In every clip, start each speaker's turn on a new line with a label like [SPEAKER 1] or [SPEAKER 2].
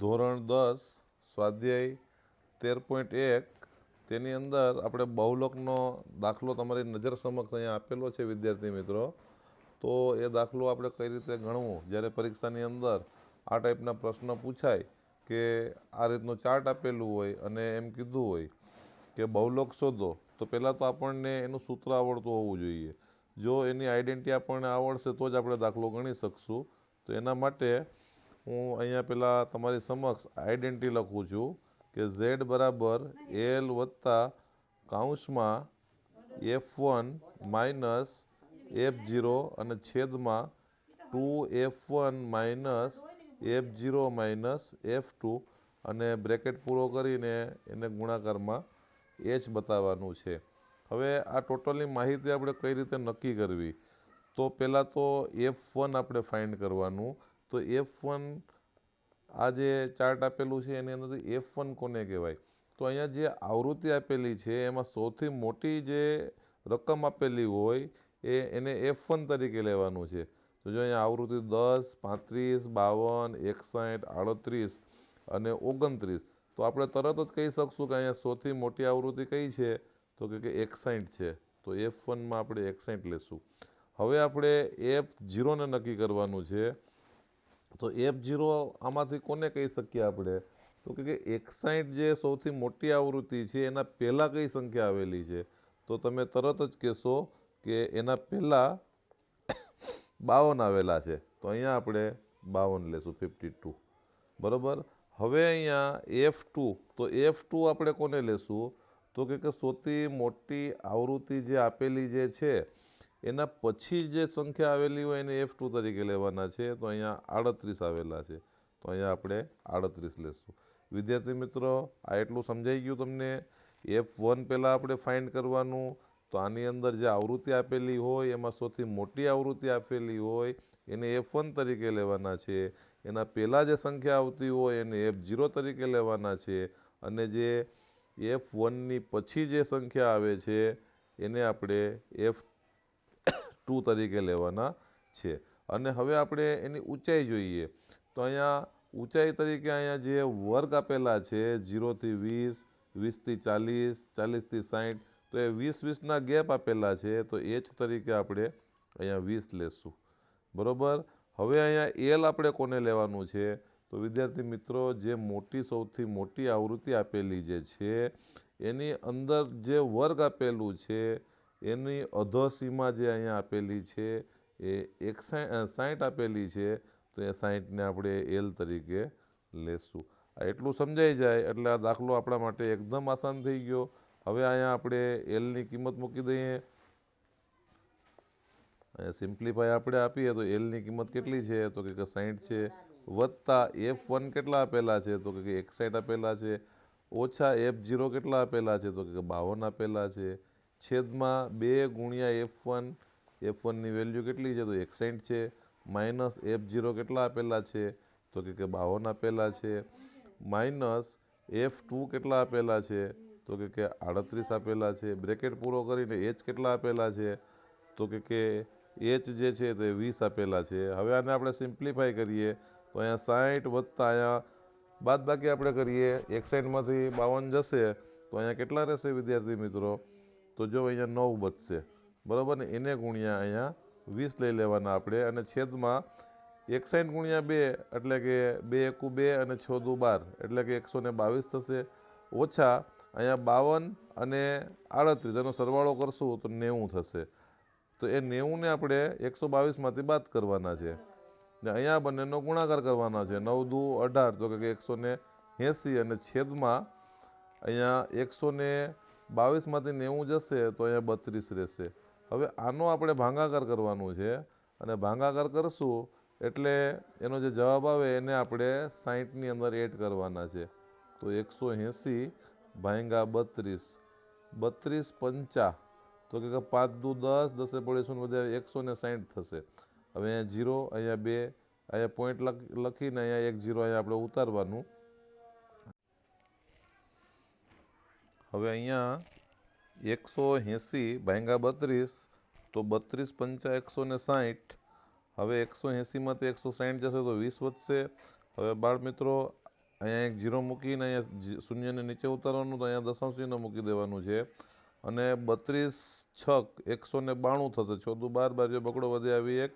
[SPEAKER 1] ધોરણ દસ, સ્વાધ્યાય તેર પોઈન્ટ એક, તેની અંદર આપણે બહુલકનો દાખલો તમારી નજર સમક્ષ અહીંયા આપેલો છે, વિદ્યાર્થી મિત્રો. તો એ દાખલો આપણે કઈ રીતે ગણવું? જ્યારે પરીક્ષાની અંદર આ ટાઈપના પ્રશ્ન પૂછાય કે આ રીતનું ચાર્ટ આપેલું હોય અને એમ કીધું હોય કે બહુલક શોધો, તો પહેલાં તો આપણને એનું સૂત્ર આવડતું હોવું જોઈએ. જો એની આઈડેન્ટિટી આપણને આવડશે તો જ આપણે દાખલો ગણી શકશું. તો એના માટે હું અહીંયા પહેલાં તમારી સમક્ષ આઈડેન્ટિટી લખું છું કે ઝેડ બરાબર એલ વત્તા કાઉન્સમાં F one minus F zero અને છેદમાં two F one minus F zero minus F two અને બ્રેકેટ પૂરો કરીને એને ગુણાકારમાં એચ બતાવવાનું છે. હવે આ ટોટલની માહિતી આપણે કઈ રીતે નક્કી કરવી? તો પહેલાં તો એફ વન આપણે ફાઇન્ડ કરવાનું. તો એફ વન આ જે ચાર્ટ આપેલું છે એની અંદરથી એફ વન કોને કહેવાય? તો અહીંયા જે આવૃત્તિ આપેલી છે એમાં સૌથી મોટી જે રકમ આપેલી હોય એ એને એફ વન તરીકે લેવાનું છે. તો જો અહીંયા આવૃત્તિ દસ, પાંત્રીસ, બાવન, એકસઠ, આડત્રીસ અને ઓગણત્રીસ. તો આપણે તરત જ કહી શકશું કે અહીંયા સૌથી મોટી આવૃત્તિ કઈ છે? તો કે કે એકસાઠ છે. તો એફ વનમાં આપણે એકસાઠ લેશું. હવે આપણે એફ જીરોને નક્કી કરવાનું છે. તો એફ જીરો આમાંથી કોને કહી શકીએ આપણે? તો કે એકસાઠ જે સૌથી મોટી આવૃત્તિ છે, એના પહેલાં કઈ સંખ્યા આવેલી છે? તો તમે તરત જ કહેશો કે એના પહેલાં બાવન આવેલા છે. તો અહીંયા આપણે બાવન લેશું, ફિફ્ટી ટુ. બરાબર? હવે અહીંયા એફ ટુ, તો એફ ટુ આપણે કોને લેશું? તો કે સૌથી મોટી આવૃત્તિ જે આપેલી જે છે એના પછી જે સંખ્યા આવેલી હોય એને એફ ટુ તરીકે લેવાના છે, તો અહીંયા આડત્રીસ આવેલા છે. તો અહીંયા આપણે આડત્રીસ લેશું. વિદ્યાર્થી મિત્રો, આ એટલું સમજાઈ ગયું તમને? એફ વન પહેલાં આપણે ફાઇન્ડ કરવાનું, તો આની અંદર જે આવૃત્તિ આપેલી હોય, એમાં સૌથી મોટી આવૃત્તિ આપેલી હોય, એને એફ વન તરીકે લેવાના છે. એના પહેલાં જે સંખ્યા આવતી હોય, એને એફ ઝીરો તરીકે લેવાના છે. અને જે એફ વનની પછી જે સંખ્યા આવે છે, એને આપણે એફ ટુ તરીકે લેવાના છે. અને હવે આપણે એની ઊંચાઈ જોઈએ. તો અહીંયા ઊંચાઈ તરીકે અહીંયા જે વર્ગ આપેલા છે જીરોથી વીસ વીસથી ચાલીસ ચાલીસથી સાઠ તો એ વીસ વીસના ગેપ આપેલા છે, તો એચ તરીકે આપણે અહીંયા વીસ લેશું. બરાબર? હવે અહીંયા એલ આપણે કોને લેવાનું છે? તો વિદ્યાર્થી મિત્રો, જે મોટી સૌથી મોટી આવૃત્તિ આપેલી જે છે, એની અંદર જે વર્ગ આપેલું છે એની અધસીમા જે અહીંયા આપેલી છે, એ એક સાઠ આપેલી છે, તો એ સાઠને આપણે એલ તરીકે લેશું. આ એટલું સમજાઈ જાય, એટલે આ દાખલો આપણા માટે એકદમ આસાન થઈ ગયો. હવે અહીંયા આપણે એલની કિંમત મૂકી દઈએ. અહીંયા સિમ્પ્લિફાય આપણે આપીએ તો એલની કિંમત કેટલી છે? તો કે સાઠ છે વત્તા એફ વન કેટલા આપેલા છે? તો કે એકસાઠ આપેલા છે. ઓછા એફ ઝીરો કેટલા આપેલા છે? તો કે બાવન આપેલા છે. છેદમાં બે ગુણ્યા એફ વન એફ વનની વેલ્યુ કેટલી છે? તો એકસેન્ટ છે. માઇનસ એફ ઝીરો કેટલા આપેલા છે? તો કે બાવન આપેલા છે. માઇનસ એફ ટુ કેટલા આપેલા છે? તો કે કે આડત્રીસ આપેલા છે. બ્રેકેટ પૂરો કરીને એચ કેટલા આપેલા છે? તો કે કે એચ જે છે તે વીસ આપેલા છે. હવે આને આપણે સિમ્પ્લિફાઈ કરીએ. તો અહીંયા સાઠ વત્તા અહીંયા બાદ બાકી આપણે કરીએ. એકસાઈઠમાંથી બાવન જશે. તો અહીંયા કેટલા રહેશે વિદ્યાર્થી મિત્રો? તો જો અહીંયા નવ બચશે બરાબર ને? એને ગુણ્યા અહીંયા વીસ લઈ લેવાના આપણે અને છેદમાં એકસાઠ ગુણ્યા બે એટલે કે બે એકુ બે અને છ બાર એટલે કે એકસો ને બાવીસ થશે. ઓછા અહીંયા બાવન અને આડત્રીસ, એનો સરવાળો કરશું તો નેવું થશે. તો એ નેવુંને આપણે એકસો બાવીસમાંથી બાદ કરવાના છે. ને અહીંયા બંનેનો ગુણાકાર કરવાનો છે. નવ દુ અઢાર, તો કે એકસો ને એંસી અને છેદમાં અહીંયા એકસો ને બાવીસમાંથી નેવું જશે તો અહીંયા બત્રીસ રહેશે. હવે આનો આપણે ભાંગાકાર કરવાનું છે અને ભાંગાકાર કરશું એટલે એનો જે જવાબ આવે એને આપણે સાહીઠની અંદર એડ કરવાના છે. તો એકસો એંસી ભાંગા બત્રીસ. બત્રીસ પંચા. તો કે પાંચ દુ દસ, દસે પડે બધા એકસો ને સાહીઠ થશે. હવે અહીંયા જીરો, અહીંયા બે, અહીંયા પોઈન્ટ લખીને અહીંયા એક જીરો અહીંયા આપણે ઉતારવાનું. હવે અહીંયા એકસો એંસી ભાંગા બત્રીસ, તો બત્રીસ પંચા એકસો ને સાઠ હવે એકસો એંસીમાંથી એકસો સાઠ જશે તો વીસ વધશે. હવે બાળ મિત્રો, અહીંયા એક જીરો મૂકીને અહીંયા શૂન્યને નીચે ઉતારવાનું તો અહીંયા દશાંશ ચિહ્ન મૂકી દેવાનું છે. અને બત્રીસ છક એકસો ને બાણું થશે. ચોદું બાર બાર જે બગડો વધે આવી એક,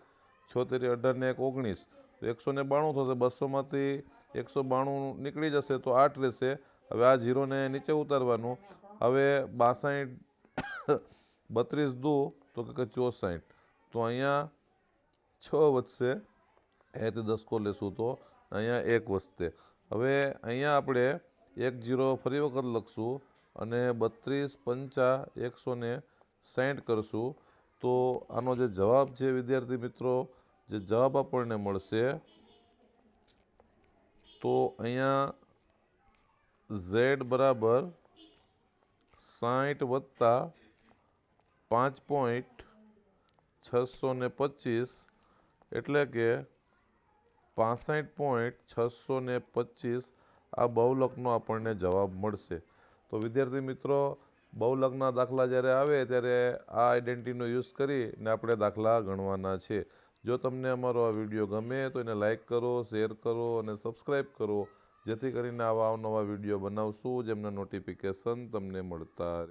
[SPEAKER 1] છોતેરી અઢાર ને એક ઓગણીસ. તો એકસો ને બાણું થશે. બસોમાંથી એકસો બાણું નીકળી જશે તો આઠ રહેશે. હવે આ જીરોને નીચે ઉતારવાનું. હવે બાસઠ, બત્રીસ દુ, તો કે ચોસાઠ. તો અહીંયા છ વધશે. અહીંયાથી દસકો લેશું તો અહીંયા એક વધશે. હવે અહીંયા આપણે એક જીરો ફરી વખત લખશું અને બત્રીસ, પંચા, એકસો ને સાઠ કરશું. તો આનો જે જવાબ છે, વિદ્યાર્થી મિત્રો, જે જવાબ આપણને મળશે, તો અહીંયા ઝેડ બરાબર સાઠ વત્તા પાંચ પોઈન્ટ છસો ને પચીસ એટલે કે પાસઠ પોઈન્ટ છસો ને પચીસ આ બહુલકનો આપણને જવાબ મળશે. તો વિદ્યાર્થી મિત્રો, બહુલકના દાખલા જ્યારે આવે ત્યારે આ આઈડેન્ટિટીનો યુઝ કરીને આપણે દાખલા ગણવાના છે. જો તમને અમારો આ વીડિયો ગમે તો એને લાઈક કરો, શેર કરો અને સબસ્ક્રાઈબ કરો. જેથી કરીને આવા અવનવા વીડિયો બનાવશું જેમના નોટિફિકેશન તમને મળતા રહે.